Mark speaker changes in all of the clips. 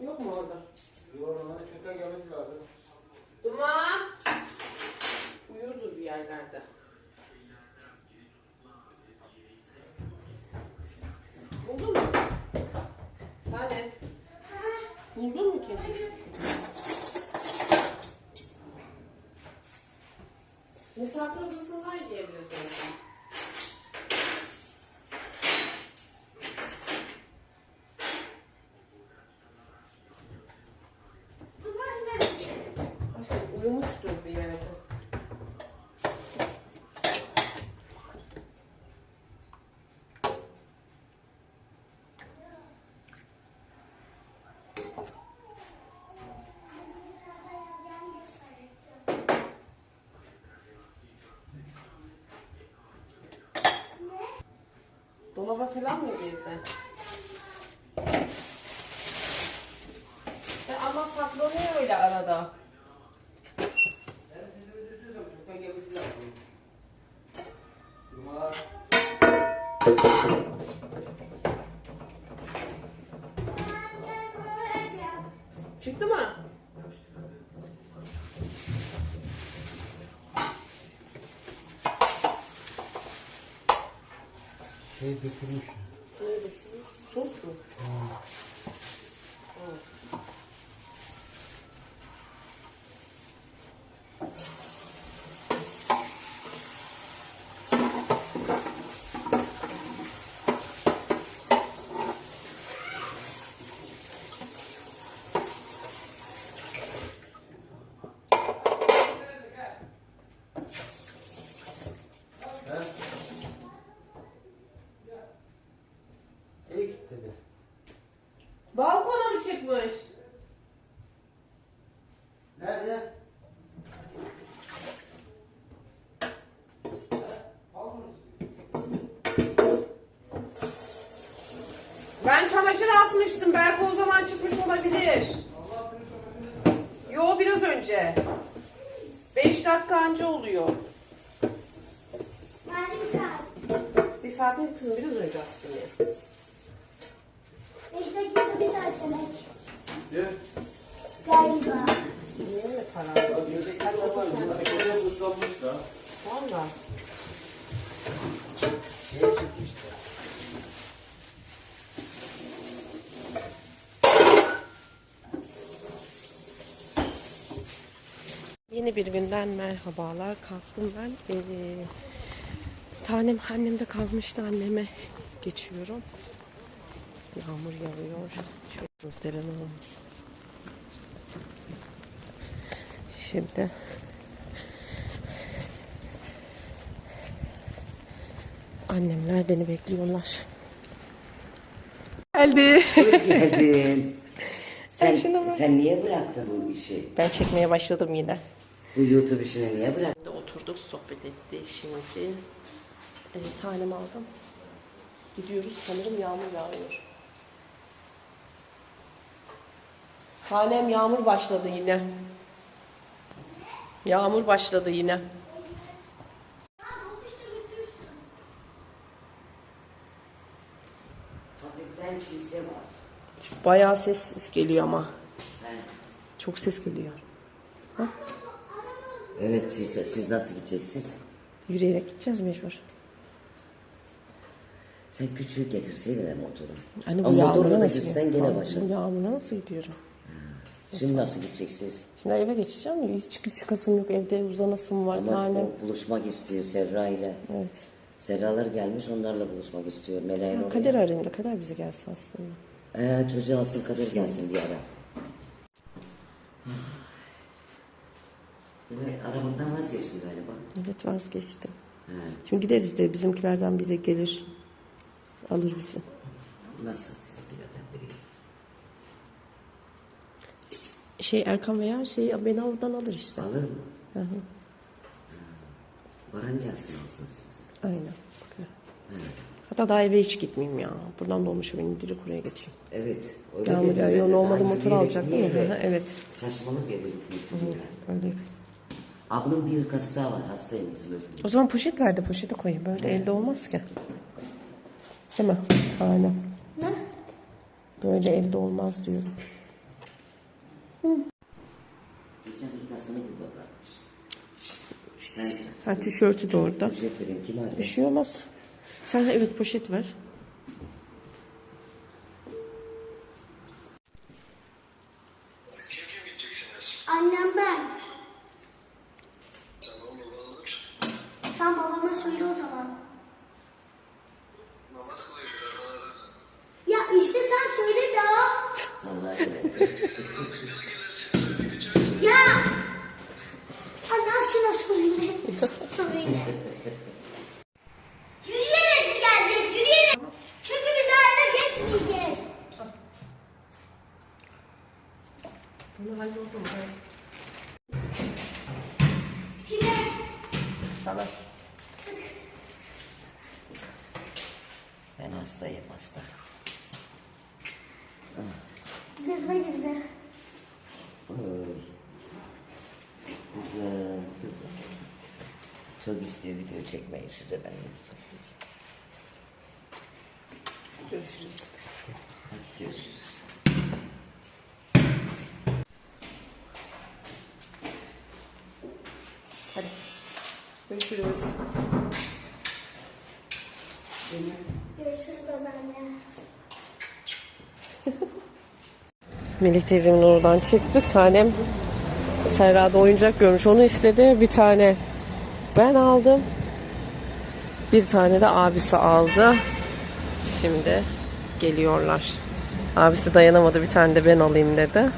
Speaker 1: Yok mu orada?
Speaker 2: Yok ona çökten gelmesi lazım.
Speaker 1: Duman. Uyurdur bir yerlerde. Buldun mu? Hadi. Buldun mu kedi? Misafir odasından yiyebilirsin. Aşkım uyumuştur bir yerde. Dolaba falan mı girdi? E ama saklanıyor öyle arada.
Speaker 2: Ben sizi öldürtüyorsam çökten gelmesi lazım. Duman.
Speaker 1: Çıktı mı?
Speaker 2: Şey dökülmüş.
Speaker 1: Nerede? Sos mu?
Speaker 2: İyi git dedi.
Speaker 1: Balkona mı çıkmış?
Speaker 2: Nerede? Al bunu.
Speaker 1: Ben çamaşır asmıştım. Belki o zaman çıkmış olabilir. Yo biraz önce. Beş dakika anca oluyor.
Speaker 3: Yani bir saat.
Speaker 1: Bir saat mi kızım biraz önce astım ya.
Speaker 3: Beş dakika bir saat demek. Galiba.
Speaker 1: Niye öyle
Speaker 2: da.
Speaker 1: Valla. Yeni bir günden merhabalar. Kalktım ben. Ee, tanem annemde kalmıştı. Anneme geçiyorum. Yağmur yağıyor. Şöyle deren olmuş. Şimdi annemler beni bekliyorlar. Geldi.
Speaker 4: Hoş geldin. Sen,
Speaker 1: şuna bak.
Speaker 4: sen niye bıraktın bu işi?
Speaker 1: Ben çekmeye başladım yine.
Speaker 4: Bu YouTube işini niye bıraktın?
Speaker 1: oturduk sohbet etti şimdi. E, tanem aldım. Gidiyoruz sanırım yağmur yağıyor. Tanem yağmur başladı yine. Yağmur başladı yine. Bayağı ses geliyor ama. Çok ses geliyor.
Speaker 4: Evet çiğse. Siz nasıl gideceksiniz?
Speaker 1: Yürüyerek gideceğiz mecbur.
Speaker 4: Sen küçüğü getirseydin hem motoru.
Speaker 1: Anne bu
Speaker 4: Ama
Speaker 1: yağmurda
Speaker 4: motorla da
Speaker 1: nasıl
Speaker 4: gitsen gene başa.
Speaker 1: Bu yağmurda nasıl gidiyorum?
Speaker 4: Şimdi nasıl gideceksiniz?
Speaker 1: Şimdi eve geçeceğim. Hiç çıkı çıkasım yok. Evde uzanasım var
Speaker 4: Ama
Speaker 1: tanem.
Speaker 4: o buluşmak istiyor Serra ile.
Speaker 1: Evet.
Speaker 4: Serralar gelmiş onlarla buluşmak istiyor. Meleğin
Speaker 1: Ya,
Speaker 4: oraya.
Speaker 1: kader arayayım da kader bize gelsin aslında.
Speaker 4: Ee, çocuğu alsın kader gelsin bir ara. Evet, arabandan vazgeçtin galiba.
Speaker 1: Evet vazgeçtim.
Speaker 4: He.
Speaker 1: Şimdi gideriz de bizimkilerden biri gelir alır bizi.
Speaker 4: Nasıl? Biri.
Speaker 1: Şey Erkan veya şey beni oradan alır işte.
Speaker 4: Alır mı?
Speaker 1: Hı hı.
Speaker 4: Baran gelsin alsın sizi.
Speaker 1: Aynen. Bakıyorum. Hatta daha eve hiç gitmeyeyim ya. Buradan dolmuşa binip direkt oraya geçeyim.
Speaker 4: Evet. öyle
Speaker 1: Yağmur yağıyor. Normalde motor
Speaker 4: yürüyerek
Speaker 1: alacak değil mi?
Speaker 4: niye
Speaker 1: Hı hı, Evet.
Speaker 4: Saçmalık edilip gittiler.
Speaker 1: Öyle.
Speaker 4: Ablanın bir hırkası daha var. Hastayım böyle.
Speaker 1: O zaman poşet ver de poşete koyayım. Böyle elde olmaz ki. Değil mi? Aynen.
Speaker 3: Ne?
Speaker 1: Böyle elde olmaz diyorum.
Speaker 4: Geçen hırkasını burada bırakmış. Ben
Speaker 1: Ha tişörtü de orada.
Speaker 4: poşet vereyim. Kim arıyor?
Speaker 1: Bir şey olmaz. Sen evet poşet ver.
Speaker 5: Kim kim gideceksiniz?
Speaker 3: Annem ben.
Speaker 5: Tamam olur.
Speaker 3: Sen babama söyle o zaman.
Speaker 5: Namaz kılıyor. aralarına.
Speaker 3: Ya işte sen söyle daha.
Speaker 4: Vallahi öyle.
Speaker 3: Ya. Anne az şuna söyle. söyle. Yürüyerek mi geleceğiz? Yürüyerek. Çünkü biz daha eve geçmeyeceğiz.
Speaker 1: Bunu hallolsun.
Speaker 3: Kime?
Speaker 1: Sana.
Speaker 4: Ben hastayım hasta.
Speaker 3: Gözüme girdi.
Speaker 4: Oy. Kızım, kızım. Çok istiyor video çekmeyi size ben.
Speaker 1: Görüşürüz.
Speaker 4: Hadi görüşürüz.
Speaker 1: Hadi. Görüşürüz.
Speaker 3: Görüşürüz anneanne.
Speaker 1: Melih teyzemin oradan çıktık. Tanem Serra'da oyuncak görmüş. Onu istedi. Bir tane ben aldım. Bir tane de abisi aldı. Şimdi geliyorlar. Abisi dayanamadı. Bir tane de ben alayım dedi.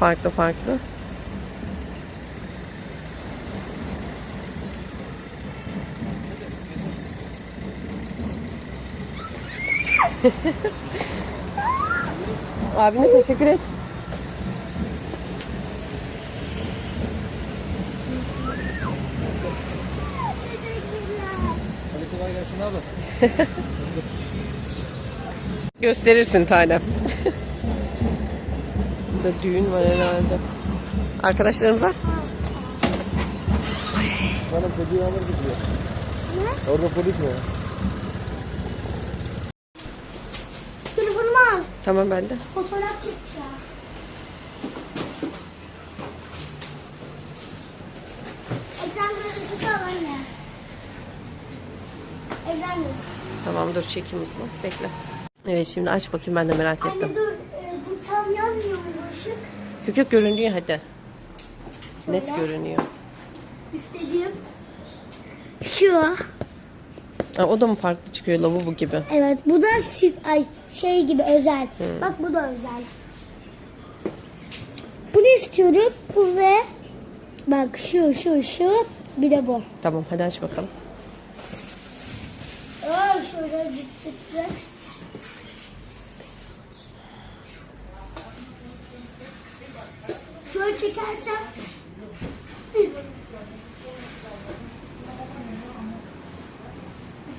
Speaker 1: Farklı farklı. Abine teşekkür et.
Speaker 2: Gelsin abi.
Speaker 1: Gösterirsin tanem. Burada düğün var herhalde. Arkadaşlarımıza
Speaker 2: Hanım çocuğu alır gidiyor. Ne? Orada polis mi? var?
Speaker 3: Telefonumu al.
Speaker 1: tamam ben de.
Speaker 3: Fotoğraf çekeceğim. Ekran görüntüsü al anne. Görüntüsü.
Speaker 1: Tamam dur çekeyim o zaman. Bekle. Evet şimdi aç bakayım ben de merak ettim.
Speaker 3: Anne dur, e, bu tam yanmıyor mu ışık?
Speaker 1: Yok yok görünüyor hadi. Net
Speaker 3: Şöyle.
Speaker 1: görünüyor.
Speaker 3: İstediğim şu.
Speaker 1: Ha, o da mı farklı çıkıyor lavabo gibi?
Speaker 3: Evet, bu da sit, ay şey gibi özel. Bak bu da özel. Bunu istiyorum. Bu ve bak şu şu şu bir de bu.
Speaker 1: Tamam hadi aç bakalım.
Speaker 3: Şöyle ciddi. Şöyle çekersem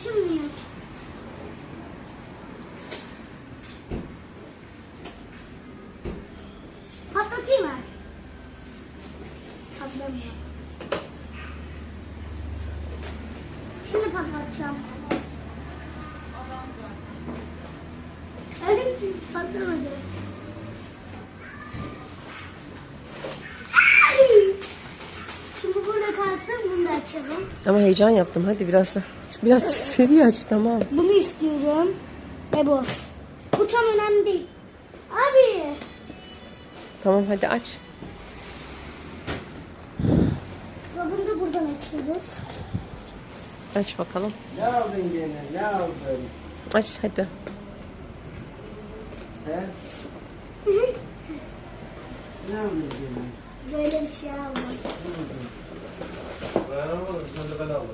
Speaker 3: açılmıyor. Patlatayım mı? Patlamıyor. Şimdi patlatacağım. Evet, patlamadı. Şimdi burada kalsın, bunu da açalım.
Speaker 1: Ama heyecan yaptım hadi biraz da. Biraz seri aç tamam.
Speaker 3: Bunu istiyorum. Ve bu. Bu tam önemli değil. Abi.
Speaker 1: Tamam hadi aç.
Speaker 3: Bunu da buradan açıyoruz.
Speaker 1: Aç bakalım.
Speaker 2: Ne aldın gene? Ne aldın?
Speaker 1: Aç hadi.
Speaker 2: He? ne aldın gene?
Speaker 3: Böyle bir şey aldım.
Speaker 2: Dayanamadım. Sen de ben aldım.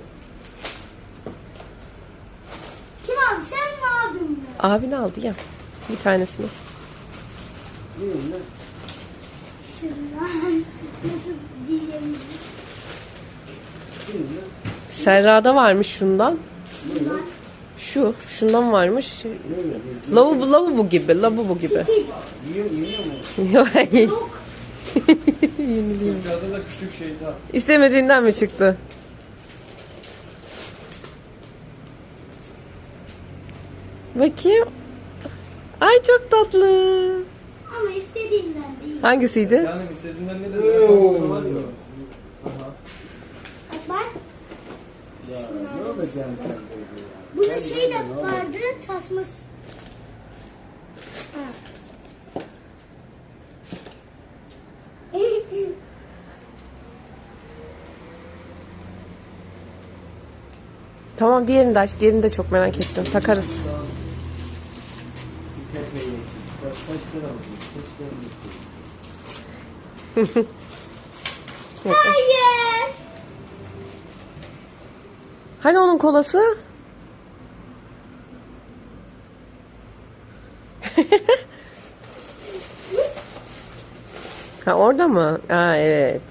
Speaker 3: Kim aldı? Sen mi abim mi?
Speaker 1: Abin aldı ya. Bir tanesini.
Speaker 2: Neyim lan?
Speaker 3: Şundan. Nasıl diyeyim?
Speaker 2: Neyim lan?
Speaker 1: Serra'da varmış şundan.
Speaker 3: Bunlar.
Speaker 1: Şu. Şundan varmış. Lavabo lavabo gibi. Lavabo gibi.
Speaker 2: Yiyor, yiyor mu? Da küçük şeytan.
Speaker 1: İstemediğinden mi çıktı? Bakayım. Ay çok tatlı.
Speaker 3: Ama istediğimden değil.
Speaker 1: Hangisiydi?
Speaker 2: Canım istediğinden ne de zaten var ya.
Speaker 3: Bak bak.
Speaker 6: Ya ne yapacaksın sen böyle
Speaker 3: Bunun şey de vardı tasması.
Speaker 1: Tamam diğerini de aç. Diğerini de çok merak ettim. Takarız.
Speaker 3: Hayır.
Speaker 1: Hani onun kolası? Ha orada mı? Aa evet.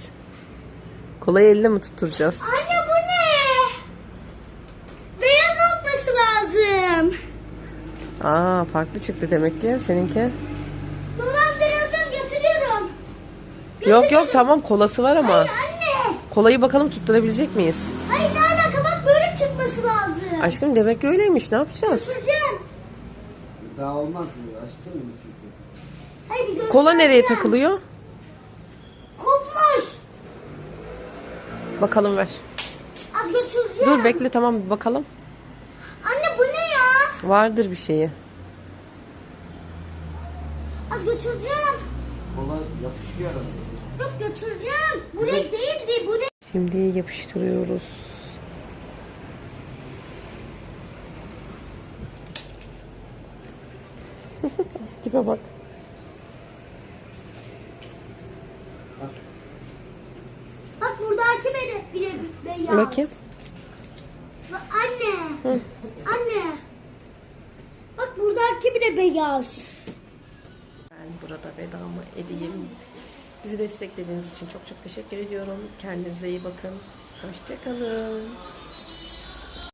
Speaker 1: Kolayı elde mi tutturacağız?
Speaker 3: Anne bu ne? Beyaz olması lazım.
Speaker 1: Aa farklı çıktı demek ki seninki.
Speaker 3: Dolandırıldım götürüyorum.
Speaker 1: Yok yok tamam kolası var ama.
Speaker 3: Hayır anne.
Speaker 1: Kolayı bakalım tutturabilecek miyiz?
Speaker 3: Hayır ne alaka bak böyle çıkması lazım.
Speaker 1: Aşkım demek ki öyleymiş. Ne yapacağız?
Speaker 3: Götüreceğim.
Speaker 6: Daha olmaz mı? Açsana mı çünkü?
Speaker 3: Hayır bir göstereceğim.
Speaker 1: Kola nereye takılıyor? Bakalım ver.
Speaker 3: Az götüreceğim.
Speaker 1: Dur bekle tamam bir bakalım.
Speaker 3: Anne bu ne ya?
Speaker 1: Vardır bir şeyi.
Speaker 3: Az götüreceğim.
Speaker 6: Kola yapışıyor arada.
Speaker 3: Yok götüreceğim. Bu renk değildi bu renk.
Speaker 1: Şimdi yapıştırıyoruz. Tipe bak.
Speaker 3: Bak bile beyaz.
Speaker 1: Bakayım.
Speaker 3: Bak anne. Anne. Bak buradaki bile beyaz.
Speaker 1: Ben burada vedamı edeyim. Bizi desteklediğiniz için çok çok teşekkür ediyorum. Kendinize iyi bakın. Hoşçakalın.